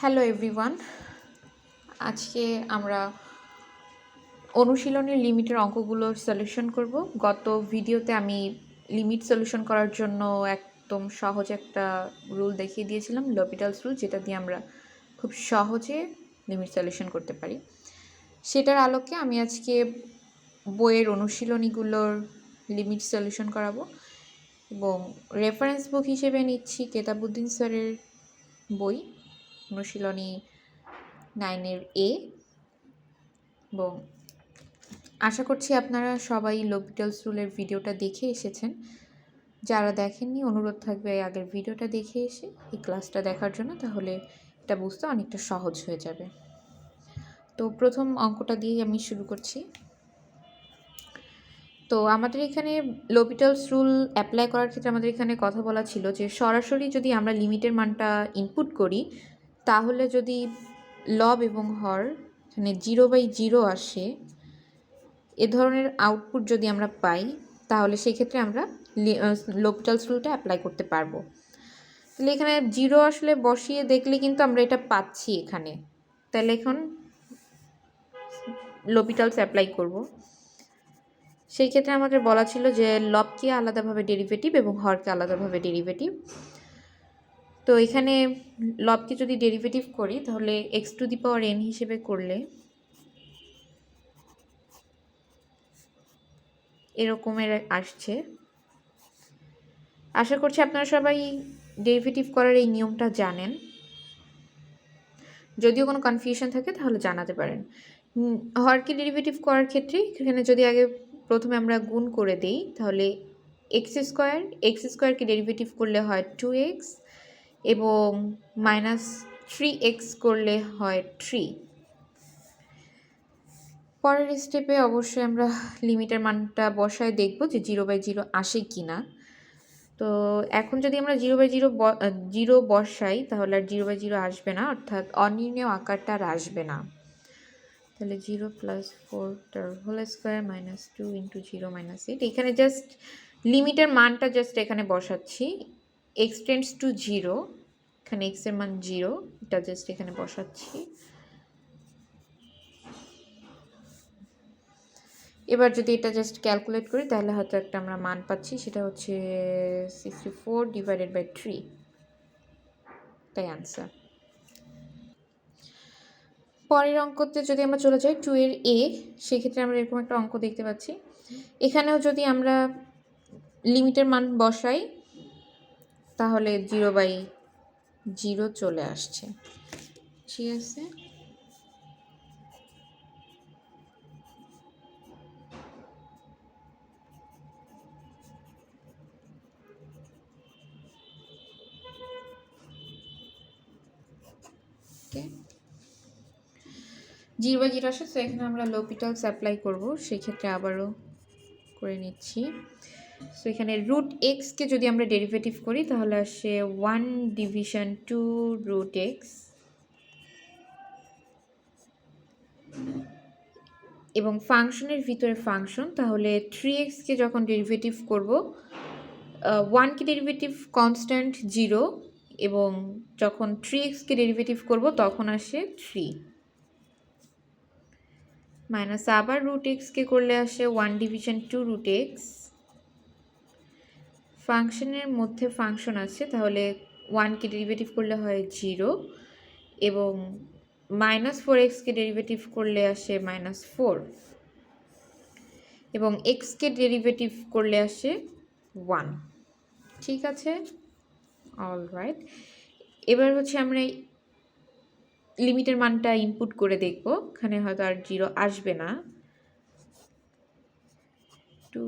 Hello everyone আজকে আমরা অনুশীলনের লিমিটের অঙ্কগুলোর সলিউশন করব। গত ভিডিওতে আমি লিমিট সলিউশন করার জন্য একদম সহজ একটা রুল দেখিয়ে দিয়েছিলাম লপিটালস রুল যেটা দিয়ে আমরা খুব সহজে লিমিট সলিউশন করতে পারি। সেটার আলোকে আমি আজকে বইয়ের অনুশীলনীগুলোর লিমিট সলিউশন করাবো এবং রেফারেন্স বুক হিসেবে নিচ্ছি কেতাবুদ্দিন স্যারের বই। অনুশীলনী নাইনের এ। এবং আশা করছি আপনারা সবাই লোপিটালস রুলের ভিডিওটা দেখে এসেছেন। যারা দেখেননি, অনুরোধ থাকবে আগের ভিডিওটা দেখে এসে এই ক্লাসটা দেখার জন্য, তাহলে এটা বুঝতে অনেকটা সহজ হয়ে যাবে। তো প্রথম অঙ্কটা দিয়েই আমি শুরু করছি। তো আমাদের এখানে লোপিটালস রুল অ্যাপ্লাই করার ক্ষেত্রে আমাদের এখানে কথা বলা ছিল যে সরাসরি যদি আমরা লিমিটের মানটা ইনপুট করি তাহলে যদি লব এবং হর এখানে জিরো বাই জিরো আসে, এ ধরনের আউটপুট যদি আমরা পাই, তাহলে সেক্ষেত্রে আমরা লোপিটালস রুলটা অ্যাপ্লাই করতে পারব। তাহলে এখানে জিরো আসলে বসিয়ে দেখলে কিন্তু আমরা এটা পাচ্ছি এখানে। তাহলে এখন লোপিটালস অ্যাপ্লাই করব। সেই ক্ষেত্রে আমাদের বলা ছিল যে লবকে আলাদাভাবে ডেরিভেটিভ এবং হরকে আলাদাভাবে ডেরিভেটিভ তো এখানে লবকে যদি ডেরিভেটিভ করি, তাহলে x to the power n হিসেবে করলে এরকমের আসছে। আশা করছি আপনারা সবাই ডেরিভেটিভ করার এই নিয়মটা জানেন। যদিও কোনো কনফিউশন থাকে, তাহলে জানাতে পারেন। হরকে ডেরিভেটিভ করার ক্ষেত্রে এখানে যদি আগে প্রথমে আমরা গুণ করে দিই, তাহলে এক্স স্কোয়ার এক্স স্কোয়ারকে ডেরিভেটিভ করলে হয় টু এক্স এবং মাইনাস থ্রি এক্স করলে হয় থ্রি পরের স্টেপে অবশ্যই আমরা লিমিটের মানটা বসায় দেখব যে জিরো বাই জিরো আসে কি না তো এখন যদি আমরা জিরো বাই জিরো জিরো বসাই, তাহলে আর জিরো বাই জিরো আসবে না, অর্থাৎ অনির্ণয় আকারটা আর আসবে না। তাহলে জিরো প্লাস ফোর তার whole square minus two into zero minus eight এখানে জাস্ট লিমিটের মানটা জাস্ট এখানে বসাচ্ছি। এক্স টেন্স টু জিরো এখানে এক্সের মান জিরো এটা জাস্ট এখানে বসাচ্ছি। এবার যদি এটা জাস্ট ক্যালকুলেট করি, তাহলে হয়তো একটা আমরা মান পাচ্ছি, সেটা হচ্ছে sixty four divided by three তাই আনসার পরের অঙ্কতে যদি আমরা চলে যাই টু এর এ সেক্ষেত্রে আমরা এরকম একটা অঙ্ক দেখতে পাচ্ছি। এখানেও যদি আমরা লিমিটের মান বসাই তাহলে জিরো বাই জিরো চলে আসছে। ঠিক আছে? জিরো বাই জিরো আসে, তো এখানে আমরা লোপিটালস অ্যাপ্লাই করব, সেক্ষেত্রে আবারও করে নিচ্ছি। সো এখানে রুট এক্সকে যদি আমরা ডেরিভেটিভ করি, তাহলে আসে one division two root x এবং ফাংশনের ভিতরে ফাংশন তাহলে থ্রি এক্সকে যখন ডেরিভেটিভ করব ওয়ানকে ডেরিভেটিভ কনস্ট্যান্ট জিরো এবং যখন থ্রি এক্সকে ডেরিভেটিভ করব, তখন আসে থ্রি মাইনাস আবার রুট এক্সকে করলে আসে one division two root x ফাংশনের মধ্যে ফাংশন আছে, তাহলে ওয়ানকে ডেরিভেটিভ করলে হয় জিরো এবং মাইনাস ফোর এক্সকে ডেরিভেটিভ করলে আসে মাইনাস ফোর এবং এক্সকে ডেরিভেটিভ করলে আসে ওয়ান ঠিক আছে? অল রাইট এবার হচ্ছে আমরা লিমিটের মানটা ইনপুট করে দেখব, এখানে হয়তো আর জিরো আসবে না। Two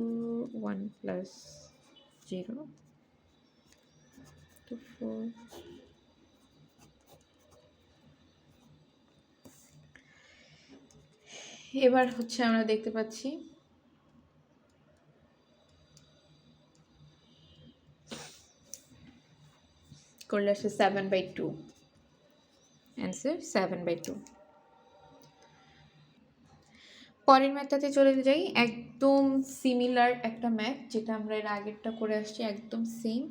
one plus zero two four এবার হচ্ছে আমরা দেখতে পাচ্ছি করলে আসে seven by two answer seven by two পরের ম্যাথটাতে চলে যাই। একদম সিমিলার একটা ম্যাথ যেটা আমরা এর আগেরটা করে আসছি, একদম সেম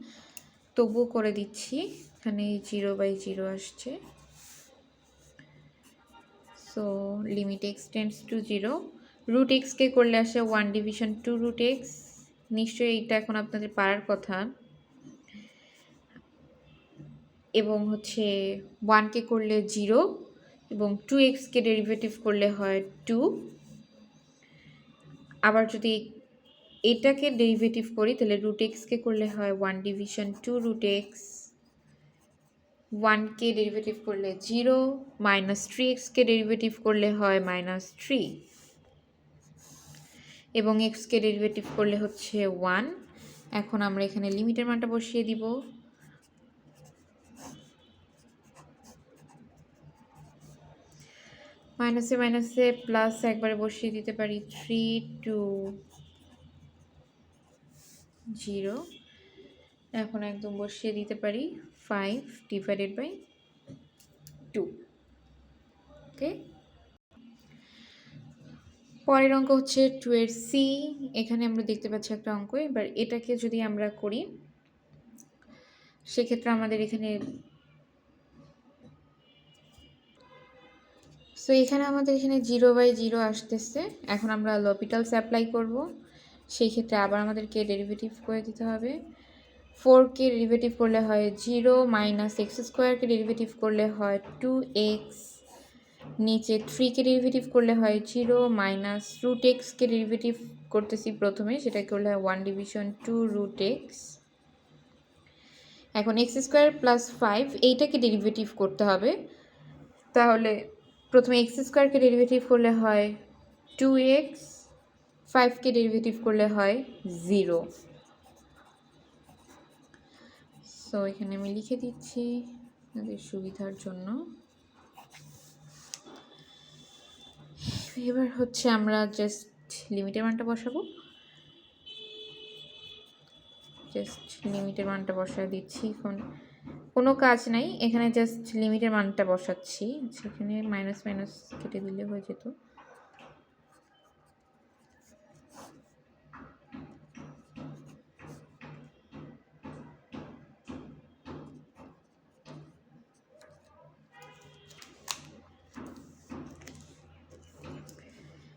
তবুও করে দিচ্ছি, এখানে জিরো বাই জিরো আসছে। So limit x tends to zero root এক্সকে করলে আসে one division two root x নিশ্চয়ই এইটা এখন আপনাদের পারার কথা। এবং হচ্ছে ওয়ানকে করলে জিরো এবং টু এক্সকে ডেরিভেটিভ করলে হয় টু আবার যদি এটাকে ডেরিভেটিভ করি, তাহলে রুট এক্সকে করলে হয় one division two root x ওয়ানকে ডেরিভেটিভ করলে জিরো মাইনাস থ্রি এক্সকে ডেরিভেটিভ করলে হয় মাইনাস থ্রি এবং এক্সকে ডেরিভেটিভ করলে হচ্ছে ওয়ান এখন আমরা এখানে লিমিটের মানটা বসিয়ে দিব। মাইনাসে মাইনাসে প্লাস একবারে বসিয়ে দিতে পারি থ্রি টু জিরো এখন একদম বসিয়ে দিতে পারি five divided by two okay পরের অঙ্ক হচ্ছে টু এর সি এখানে আমরা দেখতে পাচ্ছি একটা অঙ্ক। এবার এটাকে যদি আমরা করি, সেক্ষেত্রে আমাদের এখানে সো এখানে আমাদের এখানে জিরো বাই জিরো আসতেছে। এখন আমরা লপিটালস অ্যাপ্লাই করব। সেই ক্ষেত্রে আবার আমাদেরকে ডেরিভেটিভ করে দিতে হবে। ফোরকে ডেরিভেটিভ করলে হয় জিরো মাইনাস এক্স স্কোয়ারকে ডেরিভেটিভ করলে হয় টু এক্স নিচে থ্রিকে ডেরিভেটিভ করলে হয় জিরো মাইনাস রুট এক্সকে ডেরিভেটিভ করতেছি প্রথমে। সেটা করলে হয় one division two root x এখন এক্স স্কোয়ার প্লাস ফাইভ এইটাকে ডেরিভেটিভ করতে হবে। তাহলে প্রথমে এক্স স্কোয়ারকে ডেরিভেটিভ করলে হয় টু এক্স ফাইভকে ডেরিভেটিভ করলে হয় জিরো। সো এখানে আমি লিখে দিচ্ছি আপনাদের সুবিধার জন্য। এবার হচ্ছে আমরা জাস্ট লিমিটের মানটা বসাবো। জাস্ট লিমিটের মানটা বসায় দিচ্ছি এখন। কোনো কাজ নাই, এখানে জাস্ট লিমিটের মানটা বসাচ্ছি, সেখানে মাইনাস মাইনাস কেটে দিলে হয়ে যেত।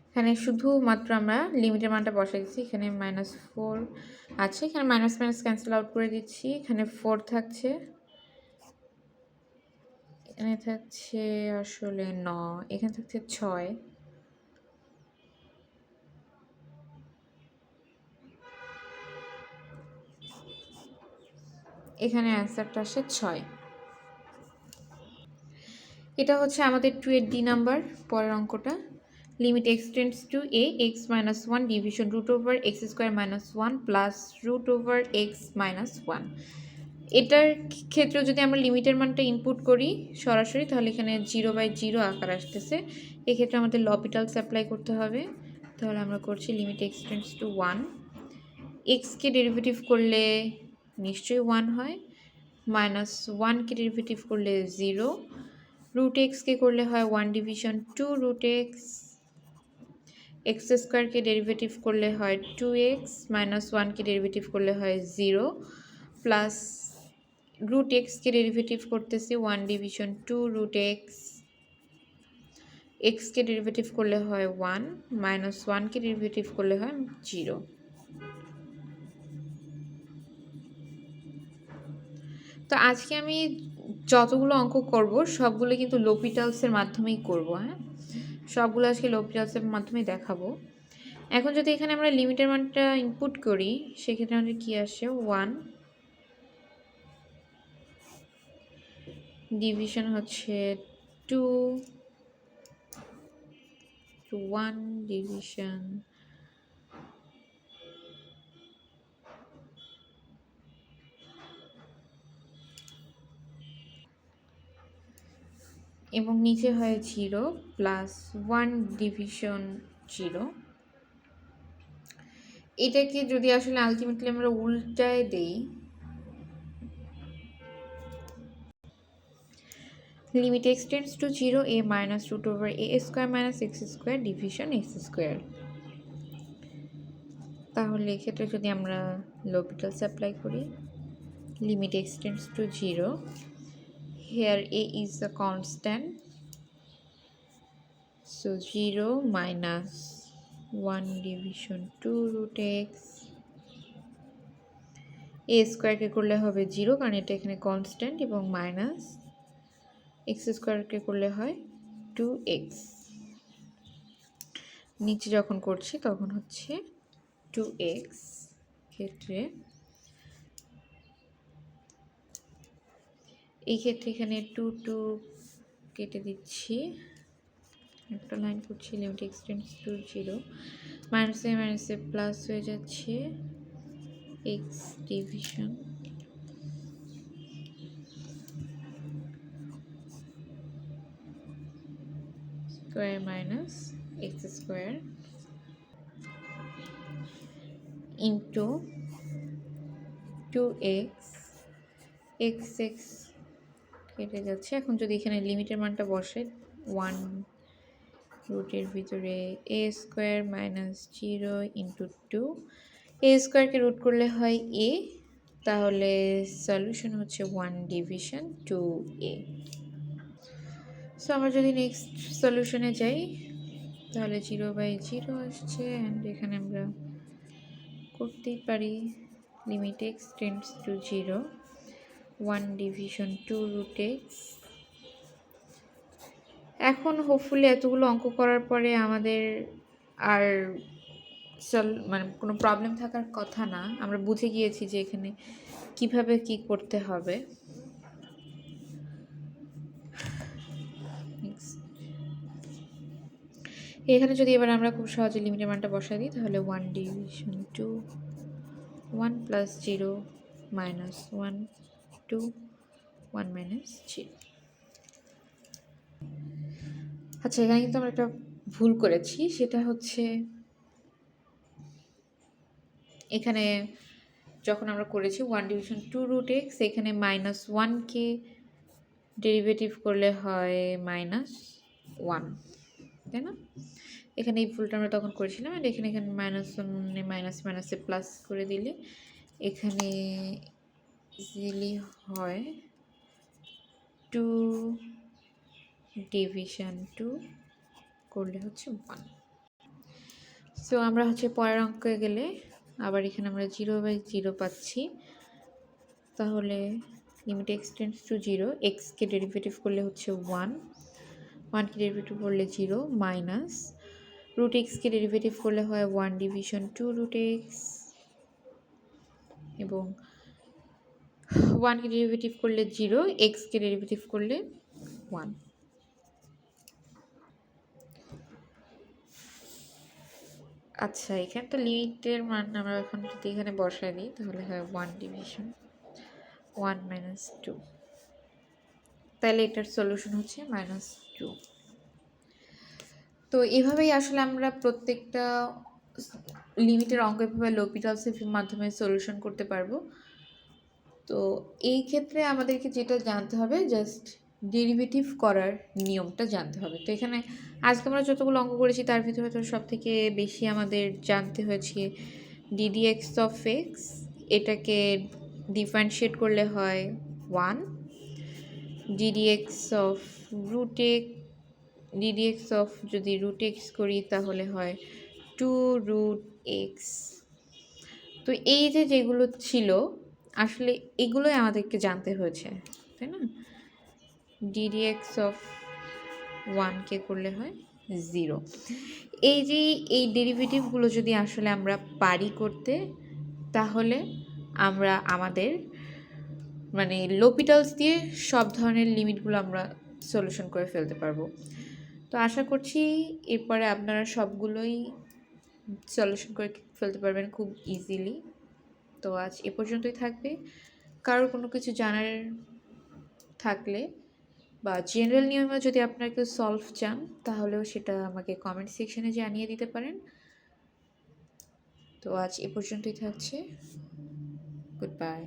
এখানে শুধুমাত্র আমরা লিমিটের মানটা বসাই দিচ্ছি, এখানে মাইনাস ফোর আছে, এখানে মাইনাস মাইনাস ক্যান্সেল আউট করে দিচ্ছি, এখানে ফোর থাকছে। এখানে থাকছে আসলে ন, এখানে থাকছে ছয়। এখানে অ্যান্সারটা আসে ছয়। এটা হচ্ছে আমাদের টু এর ডি নাম্বার পরের অঙ্কটা। Limit x tends to a x minus one division root over x square minus one plus root over x minus one এটার ক্ষেত্রে যদি আমরা লিমিটের মানটা ইনপুট করি সরাসরি, তাহলে এখানে জিরো বাই জিরো আকার আসতেছে। এক্ষেত্রে আমাদের লপিটালস অ্যাপ্লাই করতে হবে। তাহলে আমরা করছি limit x tends to one এক্সকে ডেরিভেটিভ করলে নিশ্চয়ই ওয়ান হয়। মাইনাস ওয়ানকে ডেরিভেটিভ করলে জিরো রুট এক্সকে করলে হয় one division two root x x স্কোয়ারকে ডেরিভেটিভ করলে হয় টু এক্স মাইনাস ওয়ানকে ডেরিভেটিভ করলে হয় জিরো প্লাস রুট এক্সকে ডেরিভেটিভ করতেছি one division two root x এক্সকে ডেরিভেটিভ করলে হয় ওয়ান মাইনাস ওয়ানকে ডেরিভেটিভ করলে হয় জিরো তো আজকে আমি যতগুলো অঙ্ক করব, সবগুলো কিন্তু লোপিটালসের মাধ্যমেই করব হ্যাঁ? সবগুলো আজকে লোপিটালসের মাধ্যমেই দেখাবো। এখন যদি এখানে আমরা লিমিটের মানটা ইনপুট করি, সেক্ষেত্রে আমাদের কী আসে? ওয়ান ডিভিশন হচ্ছে টু ওয়ান ডিভিশন এবং নিচে হয় zero plus one division zero এটাকে যদি আসলে আলটিমেটলি আমরা উল্টায় দেই limit x tends to zero a minus root over a square minus x square division x square তাহলে এক্ষেত্রে যদি আমরা লোপিটালস অ্যাপ্লাই করি limit x tends to zero here a is a constant so zero minus one division two root x a স্কোয়ারকে করলে হবে zero কারণ এটা এখানে কনস্ট্যান্ট এবং মাইনাস এক্স স্কোয়ারকে করলে হয় টু এক্স। নিচে যখন করছি তখন হচ্ছে টু এক্স ক্ষেত্রে এই ক্ষেত্রে এখানে টু টু কেটে দিচ্ছি। একটা লাইন করছি লিমিট এক্সটেন্স টু জিরো মাইনাসে মাইনাসে প্লাস হয়ে যাচ্ছে x division square minus x square into two x x x কেটে যাচ্ছে। এখন যদি এখানে লিমিটের মানটা বসে ওয়ান রুটের ভিতরে a square minus zero into two a স্কোয়ারকে রুট করলে হয় এ তাহলে সলিউশন হচ্ছে one division two a so আমরা যদি নেক্সট সলিউশনে যাই, তাহলে জিরো বাই জিরো আসছে অ্যান্ড এখানে আমরা করতেই পারি limit x tends to zero one division two root x এখন হোপফুলি এতগুলো অঙ্ক করার পরে আমাদের আর সল মানে কোনো প্রবলেম থাকার কথা না। আমরা বুঝে গিয়েছি যে এখানে কীভাবে কি করতে হবে। এখানে যদি এবার আমরা খুব সহজে লিমিটের মানটা বসাই দিই, তাহলে one division two one plus zero minus one two one minus zero আচ্ছা এখানে কিন্তু আমরা একটা ভুল করেছি, সেটা হচ্ছে এখানে যখন আমরা করেছি one division two root x এখানে মাইনাস ওয়ানকে ডেরিভেটিভ করলে হয় মাইনাস ওয়ান তাই না? এখানে এই ভুলটা আমরা তখন করেছিলাম আর এখানে এখানে মাইনাস মাইনাস মাইনাসে প্লাস করে দিলে এখানে ইজিলি হয় টু ডিভিশন টু করলে হচ্ছে ওয়ান সো আমরা হচ্ছে পরের অঙ্কে গেলে আবার এখানে আমরা জিরো বাই জিরো পাচ্ছি। তাহলে limit x tends to zero এক্সকে ডেরিভেটিভ করলে হচ্ছে ওয়ান ওয়ানকে ডেরিভেটিভ করলে জিরো মাইনাস রুট এক্সকে ডেরিভেটিভ করলে হয় one division two root x এবং ওয়ানকে ডেরিভেটিভ করলে জিরো এক্সকে ডেরিভেটিভ করলে ওয়ান আচ্ছা এখানে তো লিমিটের মান আমরা এখন যদি এখানে বসাই দিই, তাহলে হয় one division one minus two তাহলে এটার সলিউশন হচ্ছে মাইনাস টু তো এভাবেই আসলে আমরা প্রত্যেকটা লিমিটের অঙ্ক এভাবে লোপিটালসের মাধ্যমে সলিউশন করতে পারব। তো এই ক্ষেত্রে আমাদেরকে যেটা জানতে হবে জাস্ট ডেরিভেটিভ করার নিয়মটা জানতে হবে। তো এখানে আজকে আমরা যতগুলো অঙ্ক করেছি, তার ভিতরে তো সব থেকে বেশি আমাদের জানতে হয়েছে d d x of x এটাকে ডিফারেন্সিয়েট করলে হয় one d d x of x d d x of যদি রুট এক্স করি তাহলে হয় টু রুট এক্স তো এই যে যেগুলো ছিল, আসলে এগুলোই আমাদেরকে জানতে হয়েছে, তাই না? ডিডিএক্স অফ ওয়ানকে করলে হয় জিরো এই যে এই ডেরিভেটিভগুলো যদি আসলে আমরা পারি করতে, তাহলে আমরা আমাদের মানে লোপিটালস দিয়ে সব ধরনের লিমিটগুলো আমরা সলিউশন করে ফেলতে পারব। তো আশা করছি এরপরে আপনারা সবগুলোই সলিউশন করে ফেলতে পারবেন খুব ইজিলি তো আজ এ পর্যন্তই থাকবে। কারোর কোনো কিছু জানার থাকলে বা জেনারেল নিয়মে যদি আপনারা কেউ সলভ চান, তাহলেও সেটা আমাকে কমেন্ট সেকশনে জানিয়ে দিতে পারেন। তো আজ এ পর্যন্তই থাকছে। Good bye